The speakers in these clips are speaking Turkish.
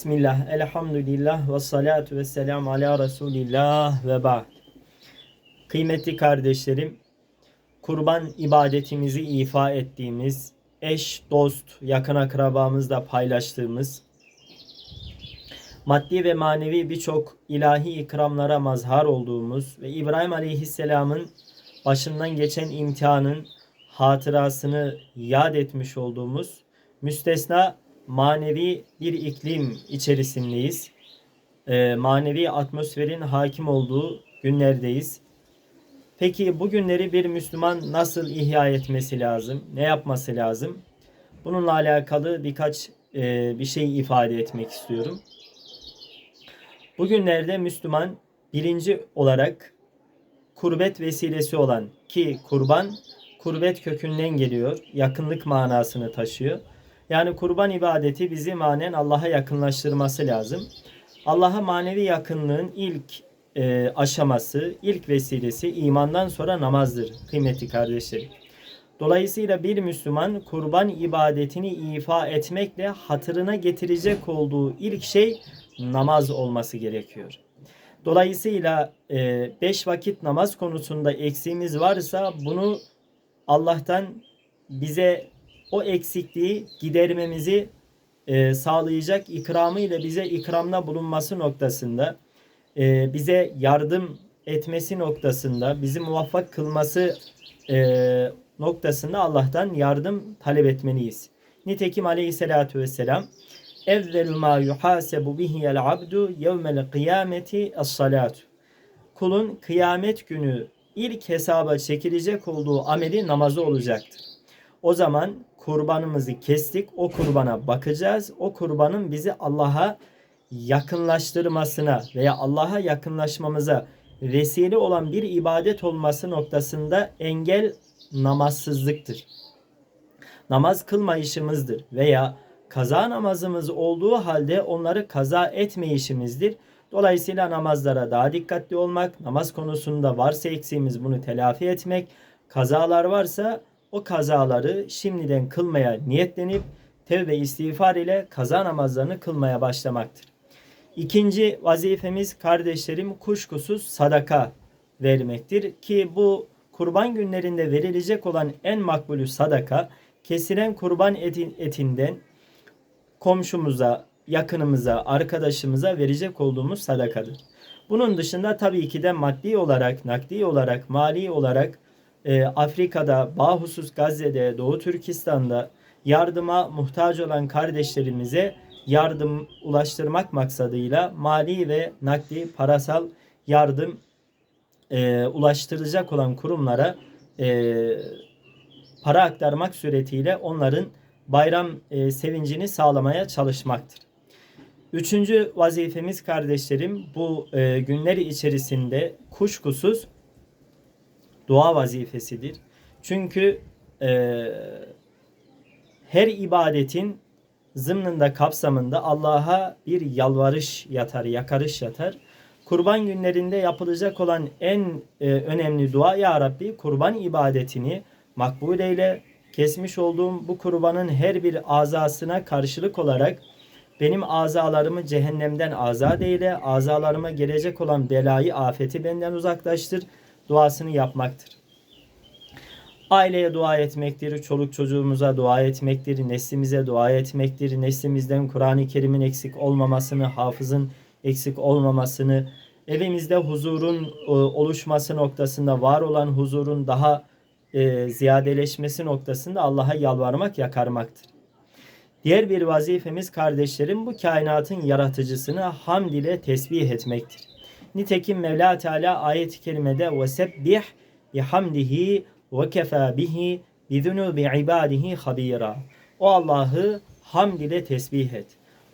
Bismillah, elhamdülillah ve salatu ve selamu ala Resulillah ve ba'd. Kıymetli kardeşlerim, kurban ibadetimizi ifa ettiğimiz, eş, dost, yakın akrabamızla paylaştığımız, maddi ve manevi birçok ilahi ikramlara mazhar olduğumuz ve İbrahim Aleyhisselam'ın başından geçen imtihanın hatırasını yad etmiş olduğumuz müstesna manevi bir iklim içerisindeyiz. Ee, manevi atmosferin hakim olduğu günlerdeyiz. Peki bu günleri bir Müslüman nasıl ihya etmesi lazım? Ne yapması lazım? Bununla alakalı birkaç e, bir şey ifade etmek istiyorum. Bugünlerde Müslüman birinci olarak kurbet vesilesi olan ki kurban kurbet kökünden geliyor. Yakınlık manasını taşıyor. Yani kurban ibadeti bizi manen Allah'a yakınlaştırması lazım. Allah'a manevi yakınlığın ilk e, aşaması, ilk vesilesi imandan sonra namazdır kıymetli kardeşlerim. Dolayısıyla bir Müslüman kurban ibadetini ifa etmekle hatırına getirecek olduğu ilk şey namaz olması gerekiyor. Dolayısıyla e, beş vakit namaz konusunda eksiğimiz varsa bunu Allah'tan bize o eksikliği gidermemizi e, sağlayacak ikramı ile bize ikramda bulunması noktasında e, bize yardım etmesi noktasında bizi muvaffak kılması e, noktasında Allah'tan yardım talep etmeliyiz. Nitekim aleyhissalatu vesselam evvelu ma yuhasebu bihiyel abdu yevmel kıyameti es-salatu kulun kıyamet günü ilk hesaba çekilecek olduğu ameli namazı olacaktır. O zaman kurbanımızı kestik. O kurbana bakacağız. O kurbanın bizi Allah'a yakınlaştırmasına veya Allah'a yakınlaşmamıza vesile olan bir ibadet olması noktasında engel namazsızlıktır. Namaz kılmayışımızdır veya kaza namazımız olduğu halde onları kaza etmeyişimizdir. Dolayısıyla namazlara daha dikkatli olmak, namaz konusunda varsa eksiğimiz bunu telafi etmek, kazalar varsa o kazaları şimdiden kılmaya niyetlenip tevbe istiğfar ile kaza namazlarını kılmaya başlamaktır. İkinci vazifemiz kardeşlerim kuşkusuz sadaka vermektir ki bu kurban günlerinde verilecek olan en makbulü sadaka kesilen kurban etin, etinden komşumuza, yakınımıza, arkadaşımıza verecek olduğumuz sadakadır. Bunun dışında tabii ki de maddi olarak, nakdi olarak, mali olarak e, Afrika'da, bahusus Gazze'de, Doğu Türkistan'da yardıma muhtaç olan kardeşlerimize yardım ulaştırmak maksadıyla mali ve nakdi parasal yardım e, ulaştırılacak olan kurumlara e, para aktarmak suretiyle onların bayram e, sevincini sağlamaya çalışmaktır. Üçüncü vazifemiz kardeşlerim bu e, günleri içerisinde kuşkusuz dua vazifesidir. Çünkü e, her ibadetin zımnında kapsamında Allah'a bir yalvarış yatar, yakarış yatar. Kurban günlerinde yapılacak olan en e, önemli dua ya Rabbi kurban ibadetini makbul eyle. Kesmiş olduğum bu kurbanın her bir azasına karşılık olarak benim azalarımı cehennemden azat eyle. Azalarıma gelecek olan belayı, afeti benden uzaklaştır duasını yapmaktır. Aileye dua etmektir, çoluk çocuğumuza dua etmektir, neslimize dua etmektir, neslimizden Kur'an-ı Kerim'in eksik olmamasını, hafızın eksik olmamasını, evimizde huzurun e, oluşması noktasında, var olan huzurun daha e, ziyadeleşmesi noktasında Allah'a yalvarmak, yakarmaktır. Diğer bir vazifemiz kardeşlerim bu kainatın yaratıcısını hamd ile tesbih etmektir. Nitekim Mevla Teala ayet-i kerimede ve sebbih bihamdihi ve kefa bihi bizunubi ibadihi habira. O Allah'ı hamd ile tesbih et.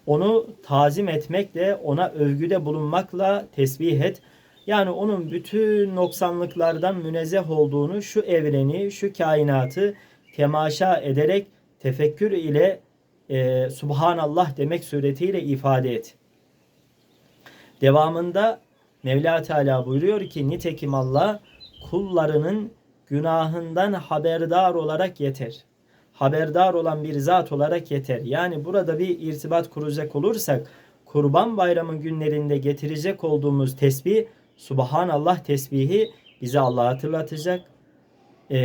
Onu tazim etmekle, ona övgüde bulunmakla tesbih et. Yani onun bütün noksanlıklardan münezzeh olduğunu, şu evreni, şu kainatı temaşa ederek tefekkür ile e, Subhanallah demek suretiyle ifade et. Devamında Mevla Teala buyuruyor ki nitekim Allah kullarının günahından haberdar olarak yeter. Haberdar olan bir zat olarak yeter. Yani burada bir irtibat kuracak olursak Kurban Bayramı günlerinde getirecek olduğumuz tesbih Subhanallah tesbihi bize Allah'ı hatırlatacak. Ee,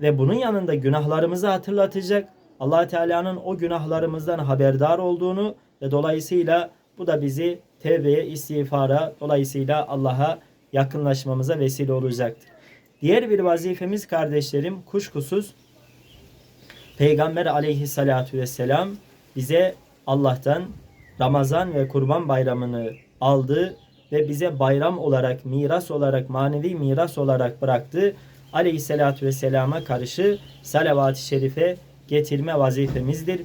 ve bunun yanında günahlarımızı hatırlatacak. allah Teala'nın o günahlarımızdan haberdar olduğunu ve dolayısıyla bu da bizi tevbeye, istiğfara, dolayısıyla Allah'a yakınlaşmamıza vesile olacaktır. Diğer bir vazifemiz kardeşlerim kuşkusuz Peygamber aleyhissalatu vesselam bize Allah'tan Ramazan ve Kurban bayramını aldı ve bize bayram olarak, miras olarak, manevi miras olarak bıraktı. Aleyhissalatu vesselama karşı salavat-ı şerife getirme vazifemizdir.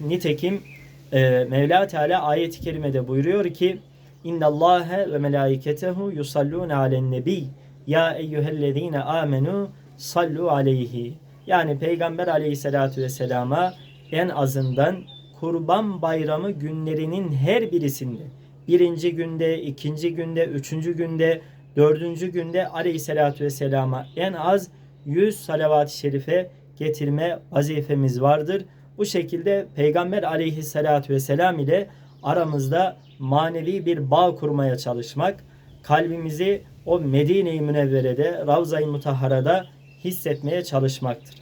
Nitekim e, Mevla Teala ayet-i kerimede buyuruyor ki İnna Allahe ve melaiketehu yusallun alen nebi ya eyyühellezine amenu sallu aleyhi. Yani Peygamber aleyhissalatu vesselama en azından kurban bayramı günlerinin her birisinde birinci günde, ikinci günde, üçüncü günde, dördüncü günde aleyhissalatü vesselama en az 100 salavat-ı şerife getirme vazifemiz vardır. Bu şekilde Peygamber aleyhissalatü vesselam ile aramızda manevi bir bağ kurmaya çalışmak, kalbimizi o Medine-i Münevvere'de, Ravza-i Mutahhara'da hissetmeye çalışmaktır.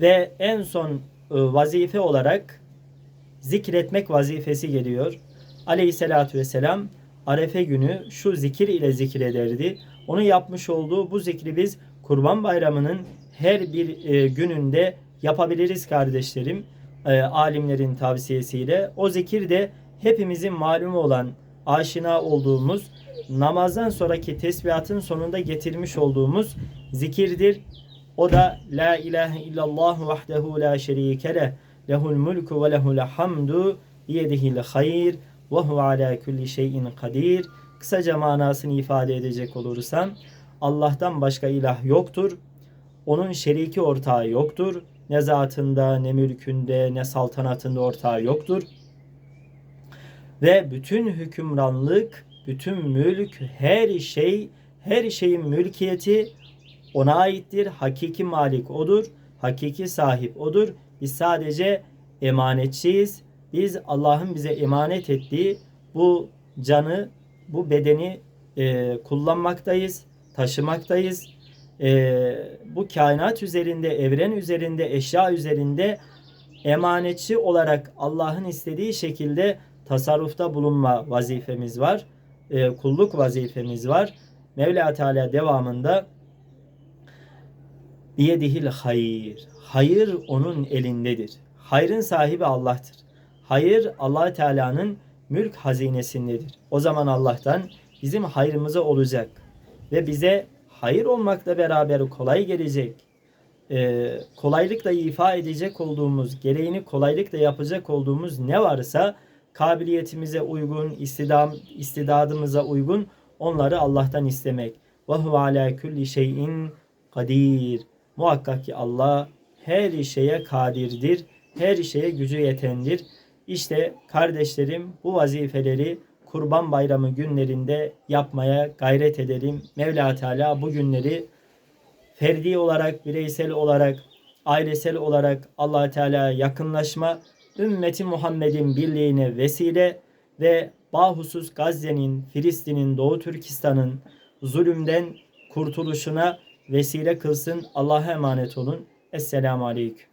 Ve en son e, vazife olarak zikretmek vazifesi geliyor. Aleyhissalatü vesselam Arefe günü şu zikir ile zikrederdi. Onun yapmış olduğu bu zikri biz Kurban Bayramı'nın her bir e, gününde yapabiliriz kardeşlerim. E, alimlerin tavsiyesiyle. O zikir de hepimizin malumu olan, aşina olduğumuz, namazdan sonraki tesbihatın sonunda getirmiş olduğumuz zikirdir. O da La ilahe illallah vahdehu la şerike leh. Lehul mulku ve lehul hamdu biyedihil hayr ve huve ala kulli şeyin kadir. Kısaca manasını ifade edecek olursam Allah'tan başka ilah yoktur. Onun şeriki ortağı yoktur. Ne zatında, ne mülkünde, ne saltanatında ortağı yoktur. Ve bütün hükümranlık, bütün mülk, her şey, her şeyin mülkiyeti ona aittir. Hakiki malik odur. Hakiki sahip odur. Biz sadece emanetçiyiz. Biz Allah'ın bize emanet ettiği bu canı, bu bedeni e, kullanmaktayız, taşımaktayız. E, bu kainat üzerinde, evren üzerinde, eşya üzerinde emanetçi olarak Allah'ın istediği şekilde tasarrufta bulunma vazifemiz var. E, kulluk vazifemiz var. Mevla Teala devamında biyedihil hayır. Hayır onun elindedir. Hayrın sahibi Allah'tır. Hayır Allah Teala'nın mülk hazinesindedir. O zaman Allah'tan bizim hayrımıza olacak ve bize hayır olmakla beraber kolay gelecek. Ee, kolaylıkla ifa edecek olduğumuz, gereğini kolaylıkla yapacak olduğumuz ne varsa kabiliyetimize uygun, istidam, istidadımıza uygun onları Allah'tan istemek. Ve huve ala kulli şeyin kadir. Muhakkak ki Allah her şeye kadirdir. Her şeye gücü yetendir. İşte kardeşlerim bu vazifeleri Kurban Bayramı günlerinde yapmaya gayret edelim. Mevla Teala bu günleri ferdi olarak, bireysel olarak, ailesel olarak allah Teala yakınlaşma, ümmeti Muhammed'in birliğine vesile ve bahusus Gazze'nin, Filistin'in, Doğu Türkistan'ın zulümden kurtuluşuna vesile kılsın. Allah'a emanet olun. Esselamu Aleyküm.